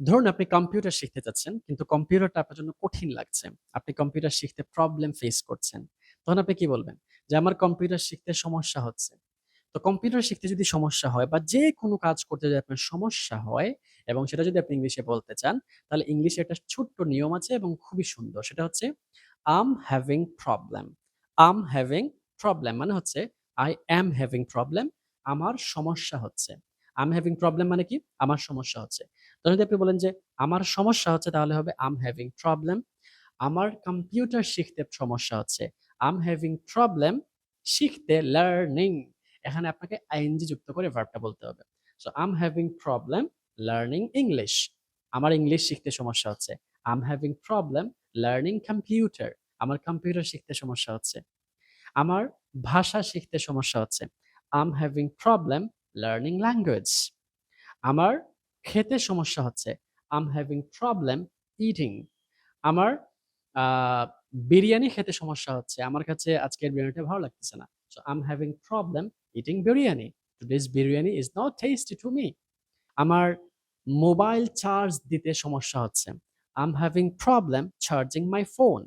ধরুন আপনি কম্পিউটার শিখতে চাচ্ছেন, কিন্তু কম্পিউটারটা আপনার জন্য কঠিন লাগছে। আপনি কম্পিউটার শিখতে প্রবলেম ফেস করছেন। তখন আপনি কি বলবেন? যে আমার কম্পিউটার শিখতে সমস্যা হচ্ছে। তো কম্পিউটার শিখতে যদি সমস্যা হয় বা যেকোনো কাজ করতে যদি আপনার সমস্যা হয় এবং সেটা যদি আপনি ইংলিশে বলতে চান, তাহলে ইংলিশে একটা ছোট্ট নিয়ম আছে এবং খুবই সুন্দর। সেটা হচ্ছে I'm having problem. I'm having problem মানে হচ্ছে আই অ্যাম হ্যাভিং প্রবলেম আমার সমস্যা হচ্ছে। I'm হ্যাভিং প্রবলেম মানে কি? আমার সমস্যা হচ্ছে। তো যদি আপনি বলেন যে, আমার সমস্যা হচ্ছে তাহলে হবে আম হ্যাভিং প্রবলেম আমার কম্পিউটার শিখতে সমস্যা হচ্ছে। আম হ্যাভিং প্রবলেম শিখতে লার্নিং এখানে আপনাকে আইএনজি যুক্ত করে ভার্বটা বলতে হবে। So I'm having problem learning English আমার ইংলিশ শিখতে সমস্যা হচ্ছে। I'm having problem learning computer আমার কম্পিউটার শিখতে সমস্যা হচ্ছে। আমার ভাষা শিখতে সমস্যা হচ্ছে। I'm having problem learning language আমার খেতে সমস্যা হচ্ছে। আম হ্যাভিং প্রবলেম ইটিং আমার বিরিয়ানি খেতে সমস্যা হচ্ছে। আমার কাছে আজকের বিরিয়ানিটা ভালো লাগতেছে না। So I'm having problem eating biryani. Today's biryani is not tasty to me আমার মোবাইল চার্জ দিতে সমস্যা হচ্ছে। I'm having problem charging my phone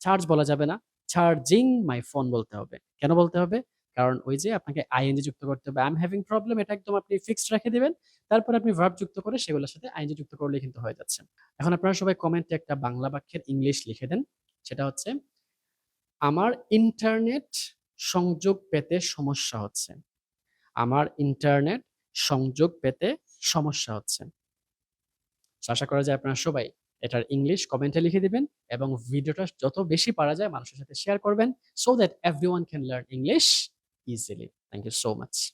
charge বলা যাবে না। চার্জিং মাই ফোন বলতে হবে। কেন বলতে হবে? কারণ ওই যে আপনাকে আইএনজি যুক্ত করতে হবে। I'm হ্যাভিং প্রবলেম এটা একদম আপনি ফিক্সড রেখে দিবেন। তারপর আপনি ভার্ব যুক্ত করে সেগুলোর সাথে আইএনজি যুক্ত করলেই কিন্তু হয়ে যাচ্ছে। এখন আপনারা সবাই কমেন্টে একটা বাংলা বাক্যের ইংলিশ লিখে দেন। সেটা হচ্ছে, আমার ইন্টারনেট সংযোগ পেতে সমস্যা হচ্ছে। আমার ইন্টারনেট সংযোগ পেতে সমস্যা হচ্ছে। আশা করা যায় আপনারা সবাই এটার ইংলিশ কমেন্টে লিখে দিবেন এবং ভিডিওটা যত বেশি পারা যায় মানুষের সাথে শেয়ার করবেন so that everyone can learn English easily. Thank you so much.